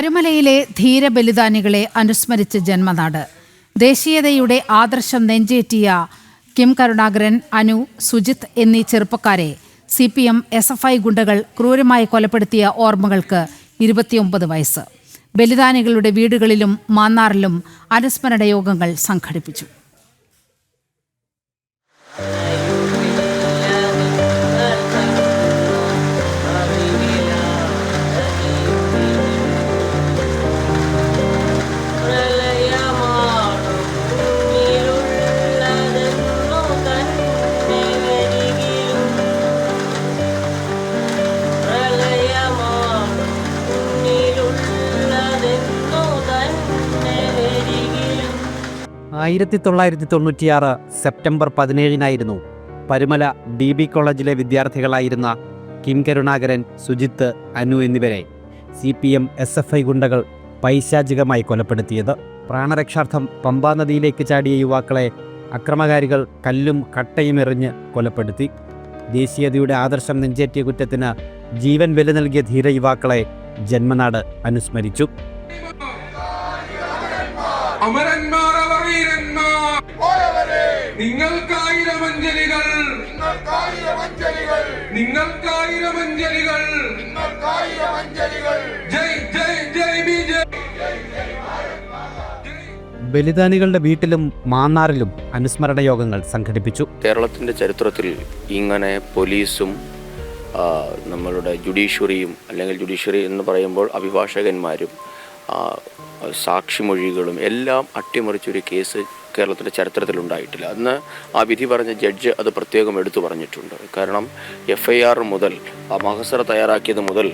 പരുമലയിലെ ധീരബലിദാനികളെ അനുസ്മരിച്ച് ജന്മനാട്. ദേശീയതയുടെ ആദർശം നെഞ്ചേറ്റിയ കിം കരുണാകരൻ അനു സുജിത് എന്നീ ചെറുപ്പക്കാരെ C P M S F I ഗുണ്ടകൾ ക്രൂരമായി കൊലപ്പെടുത്തിയ ഓർമ്മകൾക്ക് ഇരുപത്തിയൊമ്പത് വയസ്സ്. ബലിദാനികളുടെ വീടുകളിലും മാന്നാറിലും അനുസ്മരണ യോഗങ്ങൾ സംഘടിപ്പിച്ചു. ആയിരത്തി തൊള്ളായിരത്തി തൊണ്ണൂറ്റിയാറ് സെപ്റ്റംബർ പതിനേഴിനായിരുന്നു പരുമല ഡി ബി കോളേജിലെ വിദ്യാർത്ഥികളായിരുന്ന കിം കരുണാകരൻ സുജിത്ത് അനു എന്നിവരെ C P M S F I ഗുണ്ടകൾ പൈശാചികമായി കൊലപ്പെടുത്തിയത്. പ്രാണരക്ഷാർത്ഥം പമ്പാ നദിയിലേക്ക് ചാടിയ യുവാക്കളെ അക്രമകാരികൾ കല്ലും കട്ടയും എറിഞ്ഞ് കൊലപ്പെടുത്തി. ദേശീയതയുടെ ആദർശം നെഞ്ചേറ്റിയ കുറ്റത്തിന് ജീവൻ വില നൽകിയ ധീര യുവാക്കളെ ജന്മനാട് അനുസ്മരിച്ചു. അമരന്മാർ നിങ്ങൾക്കായിരം അഞ്ജലികൾ നിങ്ങൾക്കായിരം അഞ്ജലികൾ ജയ് ജയ് ജയ് ബി ജയ് ബലിദാനികളുടെ വീട്ടിലും മാന്നാറിലും അനുസ്മരണ യോഗങ്ങൾ സംഘടിപ്പിച്ചു. കേരളത്തിന്റെ ചരിത്രത്തിൽ ഇങ്ങനെ പോലീസും നമ്മളുടെ ജുഡീഷ്യറിയും അല്ലെങ്കിൽ ജുഡീഷ്യറി എന്ന് പറയുമ്പോൾ അഭിഭാഷകന്മാരും സാക്ഷിമൊഴികളും എല്ലാം അട്ടിമറിച്ചൊരു കേസ് കേരളത്തിന്റെ ചരിത്രത്തിലുണ്ടായിട്ടില്ല. അന്ന് ആ വിധി പറഞ്ഞ ജഡ്ജ് അത് പ്രത്യേകം എടുത്തു പറഞ്ഞിട്ടുണ്ട്. കാരണം എഫ് ഐ ആർ മുതൽ ആ മഹസർ തയ്യാറാക്കിയത് മുതൽ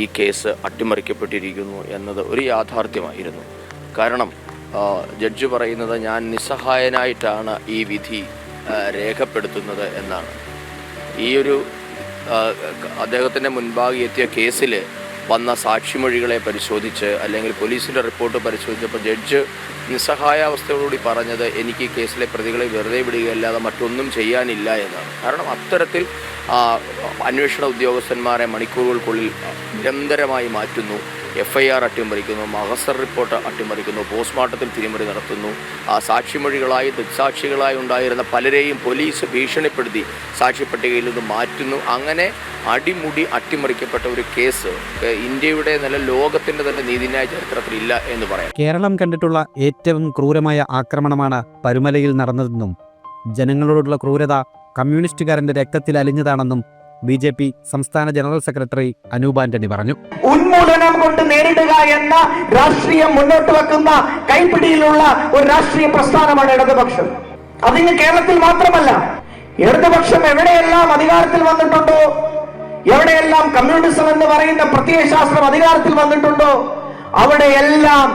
ഈ കേസ് അട്ടിമറിക്കപ്പെട്ടിരിക്കുന്നു എന്നത് ഒരു യാഥാർത്ഥ്യമായിരുന്നു. കാരണം ജഡ്ജ് പറയുന്നത് ഞാൻ നിസ്സഹായനായിട്ടാണ് ഈ വിധി രേഖപ്പെടുത്തുന്നത് എന്നാണ്. ഈ ഒരു അദ്ദേഹത്തിന്റെ മുൻപാകെ എത്തിയ കേസിൽ വന്ന സാക്ഷിമൊഴികളെ പരിശോധിച്ച് അല്ലെങ്കിൽ പോലീസിന്റെ റിപ്പോർട്ട് പരിശോധിച്ചപ്പോൾ ജഡ്ജ് നിസ്സഹായാവസ്ഥയോടുകൂടി പറഞ്ഞത് എനിക്ക് കേസിലെ പ്രതികളെ വെറുതെ വിടുകയല്ലാതെ മറ്റൊന്നും ചെയ്യാനില്ല എന്നാണ്. കാരണം അത്തരത്തിൽ അന്വേഷണ ഉദ്യോഗസ്ഥന്മാരെ മണിക്കൂറുകൾക്കുള്ളിൽ നിരന്തരമായി മാറ്റുന്നു. എഫ് ഐ ആർ അട്ടിമറിക്കുന്നു മഹസർ റിപ്പോർട്ട് അട്ടിമറിക്കുന്നു പോസ്റ്റ്മോർട്ടത്തിൽ തിരിമറി നടത്തുന്നു. ആ സാക്ഷിമൊഴികളായി ദൃക്സാക്ഷികളായി ഉണ്ടായിരുന്ന പലരെയും പോലീസ് ഭീഷണിപ്പെടുത്തി സാക്ഷിപ്പട്ടികയിൽ നിന്ന് മാറ്റുന്നു. അങ്ങനെ അടിമുടി അട്ടിമറിക്കപ്പെട്ട ഒരു കേസ് ഇന്ത്യയുടെ നല്ല ലോകത്തിന്റെ തന്നെ നീതിന്യായ ചരിത്രത്തിൽ ഇല്ല എന്ന് പറയാം. കേരളം കണ്ടിട്ടുള്ള ഏറ്റവും ക്രൂരമായ ആക്രമണമാണ് പരുമലയിൽ നടന്നതെന്നും ജനങ്ങളോടുള്ള ക്രൂരത കമ്മ്യൂണിസ്റ്റുകാരന്റെ രക്തത്തിൽ അലിഞ്ഞതാണെന്നും ബി ജെ പി സംസ്ഥാന ജനറൽ സെക്രട്ടറി അനൂപ് ആന്റണി പറഞ്ഞു. ഉന്മൂലനം കൊണ്ട് നേരിടുക എന്ന രാഷ്ട്രീയം മുന്നോട്ട് വെക്കുന്ന കൈപ്പിടിയിലുള്ള ഒരു രാഷ്ട്രീയ പ്രസ്ഥാനമാണ് ഇടതുപക്ഷം. അതിന് കേരളത്തിൽ മാത്രമല്ല ഇടതുപക്ഷം എവിടെയെല്ലാം അധികാരത്തിൽ വന്നിട്ടുണ്ടോ എവിടെയെല്ലാം കമ്മ്യൂണിസം എന്ന് പറയുന്ന പ്രത്യയശാസ്ത്രം അധികാരത്തിൽ വന്നിട്ടുണ്ടോ അവിടെയെല്ലാം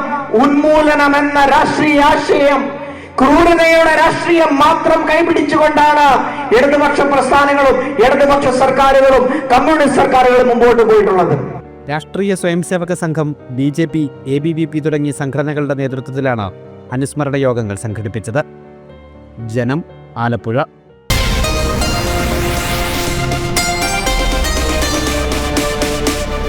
ഉന്മൂലനം എന്ന രാഷ്ട്രീയ ആശയം ക്രൂരതയുടെ രാഷ്ട്രീയം മാത്രം കൈപിടിച്ചുകൊണ്ടാണ് ഇടതുപക്ഷ പ്രസ്ഥാനങ്ങളും ഇടതുപക്ഷ സർക്കാരുകളും കമ്മ്യൂണിസ്റ്റ് സർക്കാരുകളും മുമ്പോട്ട് പോയിട്ടുള്ളത്. Rashtriya Swayamsevak Sangh B J P A B V P തുടങ്ങിയ സംഘടനകളുടെ നേതൃത്വത്തിലാണ് അനുസ്മരണ യോഗങ്ങൾ സംഘടിപ്പിച്ചത്. ജനം ആലപ്പുഴ.